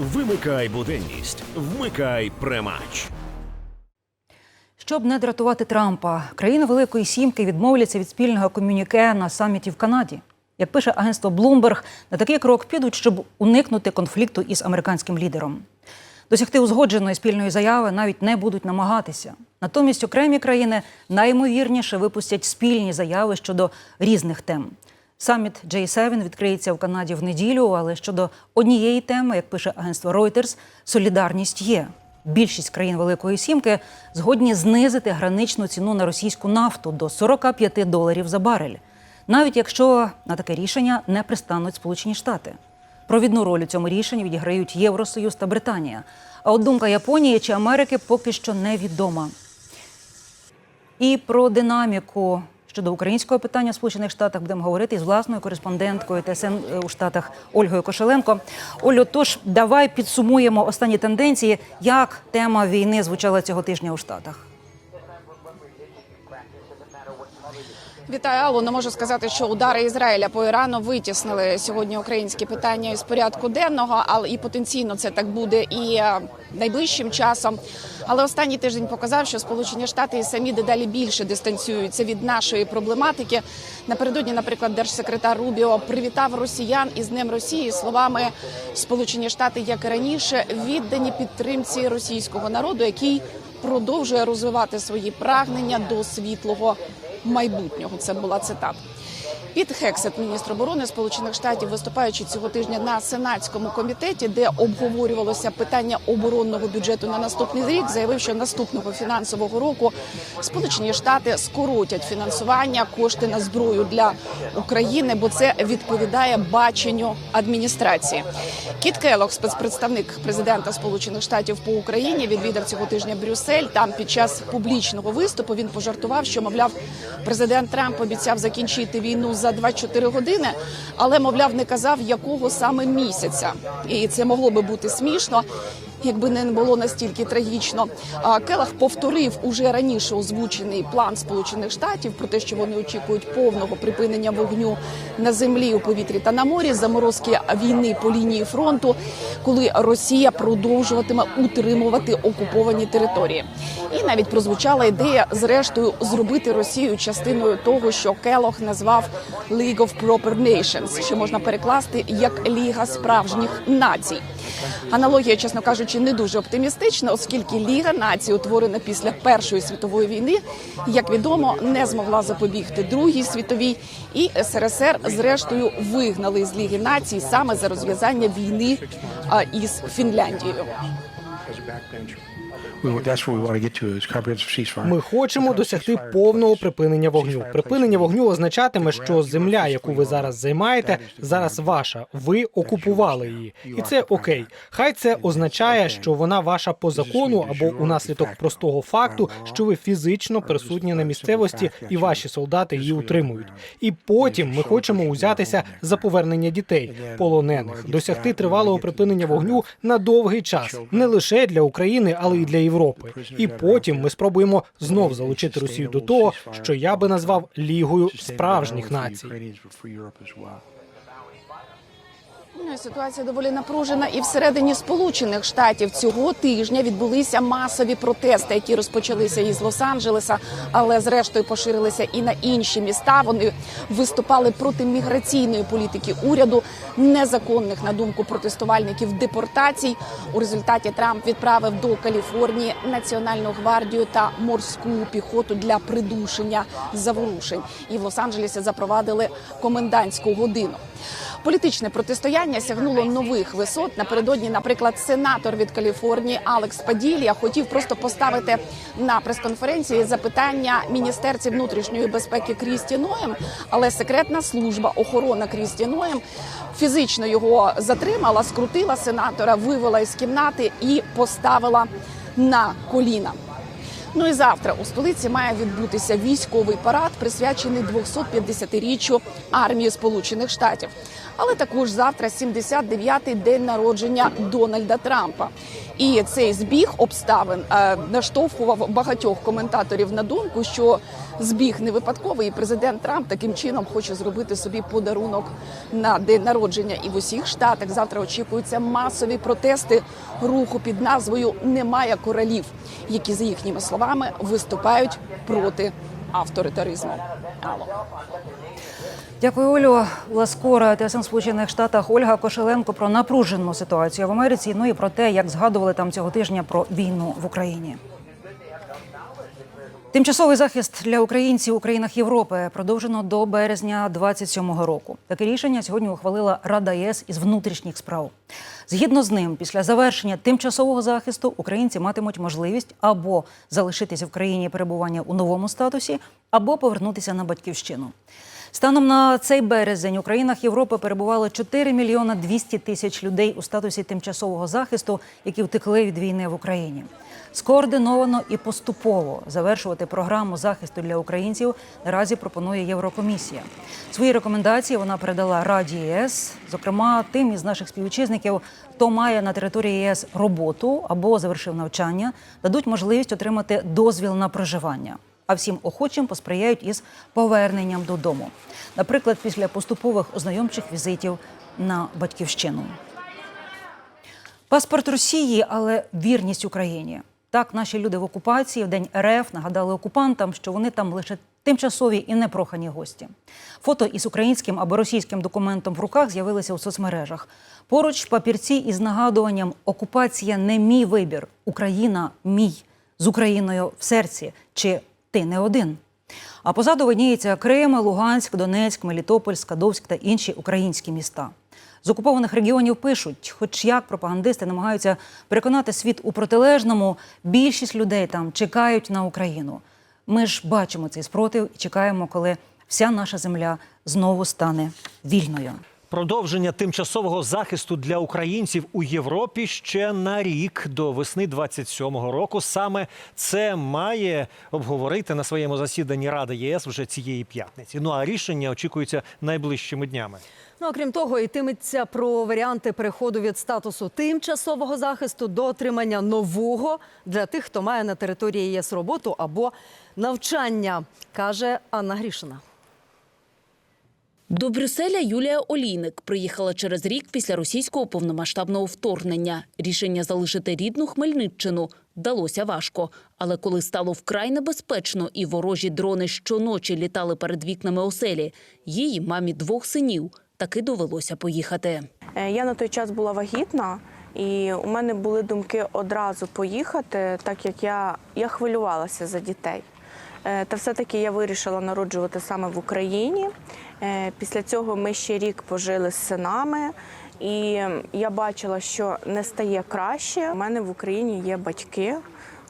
Вимикай буденність, вмикай премач. Щоб не дратувати Трампа, країни Великої Сімки відмовляться від спільного комюніке на саміті в Канаді. Як пише агентство Bloomberg, на такий крок підуть, щоб уникнути конфлікту із американським лідером. Досягти узгодженої спільної заяви навіть не будуть намагатися. Натомість окремі країни наймовірніше випустять спільні заяви щодо різних тем. Саміт J7 відкриється в Канаді в неділю, але щодо однієї теми, як пише агентство Reuters, солідарність є. Більшість країн Великої Сімки згодні знизити граничну ціну на російську нафту до 45 доларів за барель, навіть якщо на таке рішення не пристануть Сполучені Штати. Провідну роль у цьому рішенні відіграють Євросоюз та Британія. А от думка Японії чи Америки поки що невідома. І про динаміку щодо українського питання в Сполучених Штатах будемо говорити з власною кореспонденткою ТСН у Штатах Ольгою Кошеленко. Олю, тож давай підсумуємо останні тенденції, як тема війни звучала цього тижня у Штатах. Вітаю, Алло. Не можу сказати, що удари Ізраїля по Ірану витіснили сьогодні українські питання із порядку денного, але і потенційно це так буде і е, найближчим часом. Але останній тиждень показав, що Сполучені Штати і самі дедалі більше дистанціюються від нашої проблематики. Напередодні, наприклад, держсекретар Рубіо привітав росіян із Днем Росії словами Сполучені Штати, як і раніше, віддані підтримці російського народу, який продовжує розвивати свої прагнення до світлого майбутнього. Це була цитата. Піт Хексет, міністр оборони Сполучених Штатів, виступаючи цього тижня на сенатському комітеті, де обговорювалося питання оборонного бюджету на наступний рік, заявив, що наступного фінансового року Сполучені Штати скоротять фінансування кошти на зброю для України, бо це відповідає баченню адміністрації. Кіт Келлог, спецпредставник президента Сполучених Штатів по Україні, відвідав цього тижня Брюссель. Там під час публічного виступу він пожартував, що мовляв, президент Трамп обіцяв закінчити війну за 24 години, але мовляв, не казав якого саме місяця, і це могло би бути смішно. Якби не було настільки трагічно, Келах повторив уже раніше озвучений план Сполучених Штатів про те, що вони очікують повного припинення вогню на землі, у повітрі та на морі, заморозки війни по лінії фронту, коли Росія продовжуватиме утримувати окуповані території. І навіть прозвучала ідея, зрештою, зробити Росію частиною того, що Келох назвав League of Proper Nations, що можна перекласти як Ліга справжніх націй. Аналогія, чесно кажучи, не дуже оптимістична, оскільки Ліга націй, утворена після Першої світової війни, як відомо, не змогла запобігти Другій світовій, і СРСР зрештою вигнали з Ліги націй саме за розв'язання війни із Фінляндією. Ми хочемо досягти повного припинення вогню. Припинення вогню означатиме, що земля, яку ви зараз займаєте, зараз ваша. Ви окупували її, і це окей. Хай це означає, що вона ваша по закону або у наслідок простого факту, що ви фізично присутні на місцевості, і ваші солдати її утримують. І потім ми хочемо узятися за повернення дітей, полонених, досягти тривалого припинення вогню на довгий час, не лише для України, але й для Європи. І потім ми спробуємо знов залучити Росію до того, що я би назвав лігою справжніх націй. Ну, Ситуація доволі напружена і всередині Сполучених Штатів цього тижня відбулися масові протести, які розпочалися із Лос-Анджелеса, але зрештою поширилися і на інші міста. Вони виступали проти міграційної політики уряду, незаконних на думку протестувальників депортацій. У результаті Трамп відправив до Каліфорнії Національну гвардію та морську піхоту для придушення заворушень. І в Лос-Анджелесі запровадили комендантську годину. Політичне протистояння сягнуло нових висот. Напередодні, наприклад, сенатор від Каліфорнії Алекс Паділія хотів просто поставити на прес-конференції запитання міністерці внутрішньої безпеки Крісті Ноєм, але секретна служба охорона Крісті Ноєм фізично його затримала, скрутила сенатора, вивела із кімнати і поставила на коліна. Ну і завтра у столиці має відбутися військовий парад, присвячений 250-річчю армії Сполучених Штатів. Але також завтра 79-й день народження Дональда Трампа. І цей збіг обставин е, наштовхував багатьох коментаторів на думку, що збіг не випадковий. І президент Трамп таким чином хоче зробити собі подарунок на день народження. І в усіх штатах завтра очікуються масові протести руху під назвою Немає королів, які за їхніми словами виступають проти авторитаризму. Алло. Дякую, Олю. Ласкора ТСН Сполучених Штатах Ольга Кошеленко про напружену ситуацію в Америці. Ну і про те, як згадували там цього тижня про війну в Україні. Тимчасовий захист для українців у країнах Європи продовжено до березня 27-го року. Таке рішення сьогодні ухвалила Рада ЄС із внутрішніх справ. Згідно з ним, після завершення тимчасового захисту українці матимуть можливість або залишитися в країні перебування у новому статусі, або повернутися на батьківщину. Станом на цей березень у країнах Європи перебувало 4 мільйона 200 тисяч людей у статусі тимчасового захисту, які втекли від війни в Україні. Скоординовано і поступово завершувати програму захисту для українців наразі пропонує Єврокомісія. Свої рекомендації вона передала Раді ЄС, зокрема тим із наших співвітчизників, хто має на території ЄС роботу або завершив навчання, дадуть можливість отримати дозвіл на проживання. А всім охочим посприяють із поверненням додому, наприклад, після поступових ознайомчих візитів на батьківщину. Паспорт Росії, але вірність Україні. Так, наші люди в окупації в день РФ нагадали окупантам, що вони там лише тимчасові і непрохані гості. Фото із українським або російським документом в руках з'явилися у соцмережах. Поруч папірці із нагадуванням Окупація не мій вибір, Україна мій з Україною в серці. Чи ти не один? А позаду видніється Крим, Луганськ, Донецьк, Мелітополь, Скадовськ та інші українські міста. З окупованих регіонів пишуть, хоч як пропагандисти намагаються переконати світ у протилежному, більшість людей там чекають на Україну. Ми ж бачимо цей спротив і чекаємо, коли вся наша земля знову стане вільною. Продовження тимчасового захисту для українців у Європі ще на рік до весни 27-го року. Саме це має обговорити на своєму засіданні Ради ЄС вже цієї п'ятниці. Ну а рішення очікується найближчими днями. Ну, окрім того, йтиметься про варіанти переходу від статусу тимчасового захисту до отримання нового для тих, хто має на території ЄС роботу або навчання, каже Анна Грішина. До Брюсселя Юлія Олійник приїхала через рік після російського повномасштабного вторгнення. Рішення залишити рідну Хмельниччину далося важко. Але коли стало вкрай небезпечно і ворожі дрони щоночі літали перед вікнами оселі, її мамі двох синів таки довелося поїхати. Е, Я на той час була вагітна, і у мене були думки одразу поїхати, так як я, я хвилювалася за дітей. Е, Та все-таки я вирішила народжувати саме в Україні. Е, Після цього ми ще рік пожили з синами, і я бачила, що не стає краще. У мене в Україні є батьки,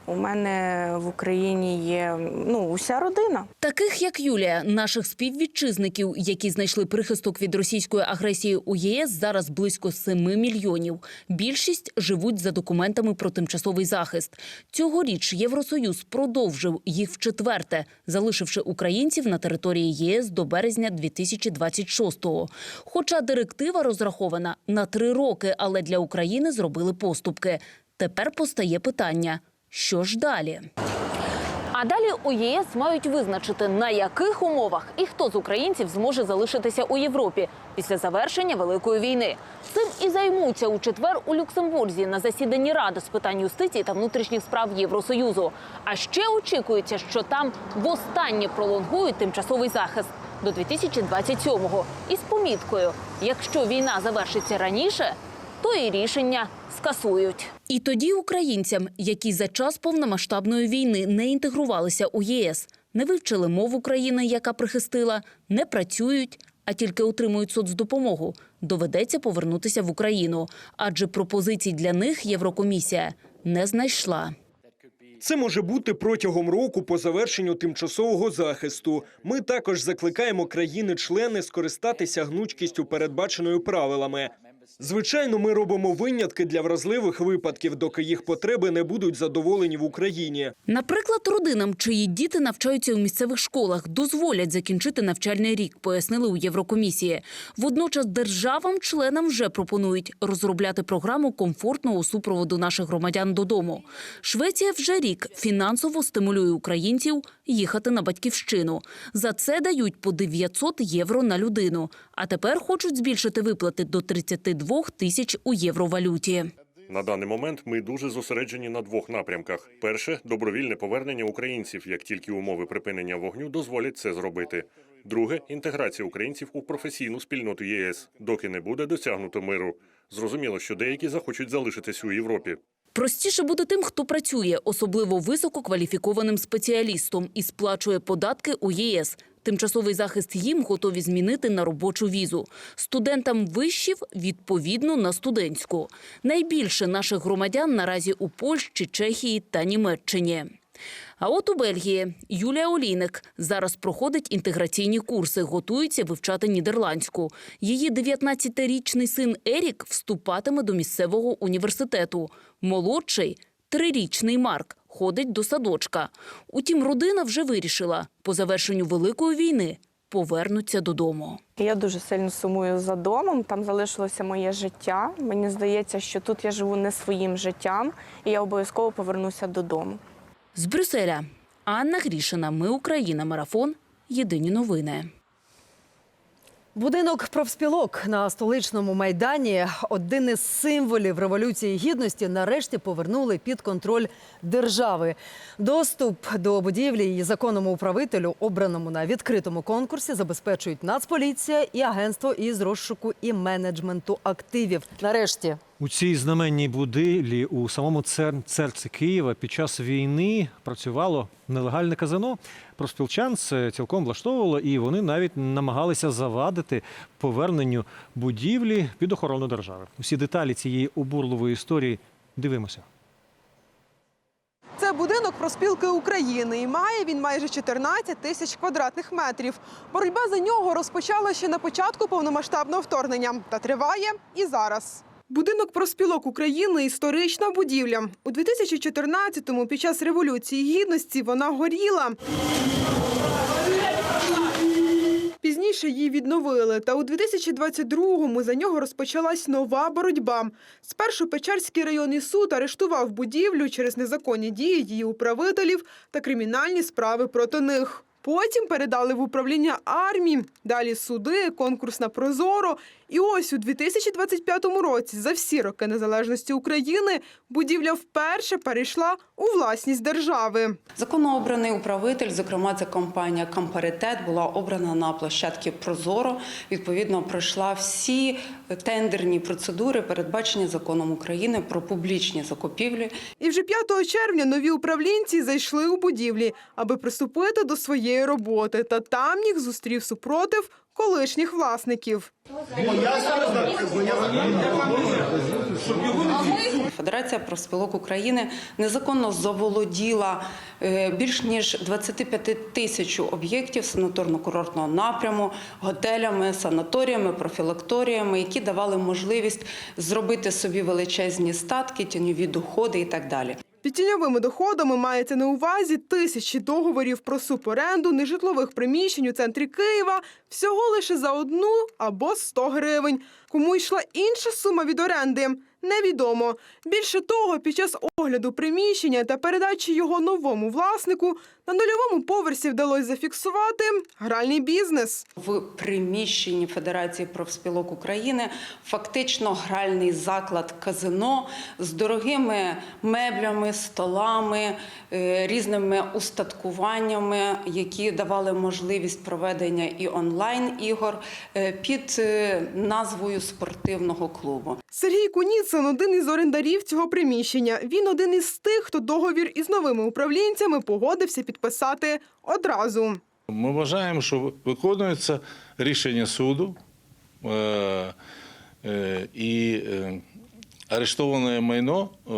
у мене в Україні є ну, уся родина. Таких як Юлія, наших співвітчизників, які знайшли прихисток від російської агресії у ЄС, зараз близько 7 мільйонів. Більшість живуть за документами про тимчасовий захист. Цьогоріч Євросоюз продовжив їх вчетверте, залишивши українців на території ЄС до березня 2026-го. Хоча директива розрахована на три роки, але для України зробили поступки. Тепер постає питання: що ж далі? А далі у ЄС мають визначити, на яких умовах і хто з українців зможе залишитися у Європі після завершення великої війни. Цим і займуться у четвер у Люксембурзі на засіданні Ради з питань юстиції та внутрішніх справ Євросоюзу. А ще очікується, що там востаннє пролонгують тимчасовий захист до 2027-го із поміткою: якщо війна завершиться раніше, то і рішення скасують. І тоді українцям, які за час повномасштабної війни не інтегрувалися у ЄС, не вивчили мову країни, яка прихистила, не працюють, а тільки отримують соцдопомогу, доведеться повернутися в Україну, адже пропозицій для них Єврокомісія не знайшла. Це може бути протягом року по завершенню тимчасового захисту. Ми також закликаємо країни-члени скористатися гнучкістю, передбаченою правилами. Звичайно, ми робимо винятки для вразливих випадків, доки їх потреби не будуть задоволені в Україні. Наприклад, родинам, чиї діти навчаються у місцевих школах, дозволять закінчити навчальний рік, пояснили у Єврокомісії. Водночас державам-членам вже пропонують розробляти програму комфортного супроводу наших громадян додому. Швеція вже рік фінансово стимулює українців їхати на батьківщину. За це дають по 900 євро на людину. А тепер хочуть збільшити виплати до 32 тисяч у євровалюті. На даний момент ми дуже зосереджені на двох напрямках: перше добровільне повернення українців, як тільки умови припинення вогню дозволять це зробити. Друге інтеграція українців у професійну спільноту ЄС, доки не буде досягнуто миру. Зрозуміло, що деякі захочуть залишитись у Європі. Простіше буде тим, хто працює, особливо висококваліфікованим спеціалістом і сплачує податки у ЄС. Тимчасовий захист їм готові змінити на робочу візу. Студентам вишів відповідно на студентську. Найбільше наших громадян наразі у Польщі, Чехії та Німеччині. А от у Бельгії Юлія Олійник зараз проходить інтеграційні курси, готується вивчати нідерландську. Її 19-річний син Ерік вступатиме до місцевого університету. Молодший трирічний Марк ходить до садочка. Утім, родина вже вирішила по завершенню великої війни повернуться додому. Я дуже сильно сумую за домом. Там залишилося моє життя. Мені здається, що тут я живу не своїм життям, і я обов'язково повернуся додому. З Брюсселя Анна Грішина. Ми Україна. Марафон. Єдині новини. Будинок профспілок на столичному майдані один із символів революції гідності нарешті повернули під контроль держави. Доступ до будівлі її законному управителю, обраному на відкритому конкурсі, забезпечують Нацполіція і агентство із розшуку і менеджменту активів. Нарешті У цій знаменній будівлі у самому серці Києва під час війни працювало нелегальне казино. Профспілчан це цілком влаштовувало, і вони навіть намагалися завадити поверненню будівлі під охорону держави. Усі деталі цієї обурливої історії дивимося. Це будинок проспілки України і має він майже 14 тисяч квадратних метрів. Боротьба за нього розпочала ще на початку повномасштабного вторгнення та триває і зараз. Будинок проспілок України історична будівля. У 2014-му під час революції гідності вона горіла. Пізніше її відновили, та у 2022-му за нього розпочалась нова боротьба. Спершу Печерський районний суд арештував будівлю через незаконні дії її управителів та кримінальні справи проти них. Потім передали в управління армії, далі суди, конкурс на прозоро. І ось у 2025 році, за всі роки незалежності України, будівля вперше перейшла у власність держави. Законно обраний управитель, зокрема, це компанія Кампаритет, була обрана на площадці Прозоро. Відповідно, пройшла всі тендерні процедури, передбачені законом України про публічні закупівлі. І вже 5 червня нові управлінці зайшли у будівлі, аби приступити до своєї роботи. Та там їх зустрів супротив колишніх власників. Федерація профспілок України незаконно заволоділа е, більш ніж 25 тисяч об'єктів санаторно-курортного напряму, готелями, санаторіями, профілакторіями, які давали можливість зробити собі величезні статки, тіньові доходи і так далі. Під тіньовими доходами мається на увазі тисячі договорів про суборенду нежитлових приміщень у центрі Києва всього лише за одну або 100 гривень. Кому йшла інша сума від оренди? Невідомо. Більше того, під час огляду приміщення та передачі його новому власнику на нульовому поверсі вдалося зафіксувати гральний бізнес. В приміщенні Федерації профспілок України фактично гральний заклад казино з дорогими меблями, столами, е, різними устаткуваннями, які давали можливість проведення і онлайн ігор е, під е, назвою спортивного клубу. Сергій Куніцин один із орендарів цього приміщення. Він один із тих, хто договір із новими управлінцями погодився підписати одразу. Ми вважаємо, що виконується рішення суду е, е, і е, арештоване майно е,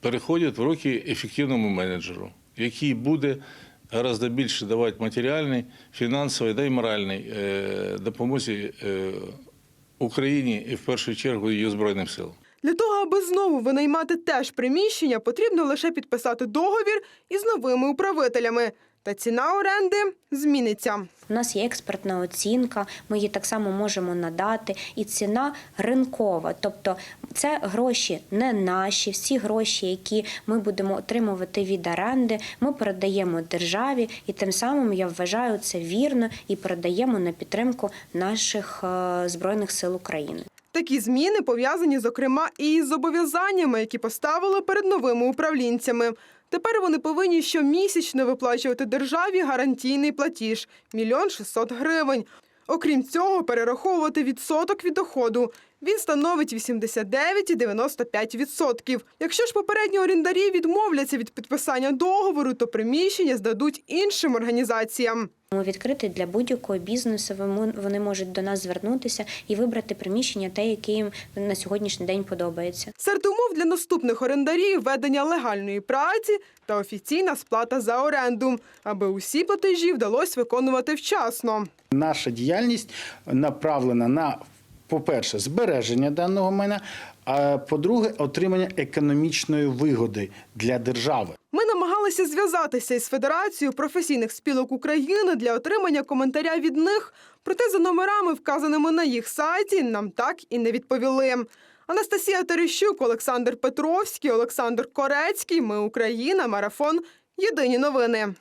переходить в руки ефективному менеджеру, який буде гораздо більше давати матеріальний, фінансовий да й моральний е, допомозі Україні і в першу чергу її збройним силам. Для того, аби знову винаймати теж приміщення, потрібно лише підписати договір із новими управителями. Та ціна оренди зміниться. У нас є експертна оцінка, ми її так само можемо надати, і ціна ринкова. Тобто це гроші не наші, всі гроші, які ми будемо отримувати від оренди, ми передаємо державі, і тим самим я вважаю це вірно і передаємо на підтримку наших е, збройних сил України. Такі зміни пов'язані, зокрема, і із зобов'язаннями, які поставили перед новими управлінцями. Тепер вони повинні щомісячно виплачувати державі гарантійний платіж – мільйон 600 гривень. Окрім цього, перераховувати відсоток від доходу. Він становить 89,95%. Якщо ж попередні орендарі відмовляться від підписання договору, то приміщення здадуть іншим організаціям. Ми відкриті для будь-якого бізнесу. Вони- можуть до нас звернутися і вибрати приміщення, те, яке їм на сьогоднішній день подобається. Серед умов для наступних орендарів ведення легальної праці та офіційна сплата за оренду, аби усі платежі вдалося виконувати вчасно. Наша діяльність направлена на, по-перше, збереження даного майна, а по-друге, отримання економічної вигоди для держави. Ми намагалися зв'язатися із Федерацією професійних спілок України для отримання коментаря від них, проте за номерами, вказаними на їх сайті, нам так і не відповіли. Анастасія Терещук, Олександр Петровський, Олександр Корецький. Ми Україна. Марафон. Єдині новини.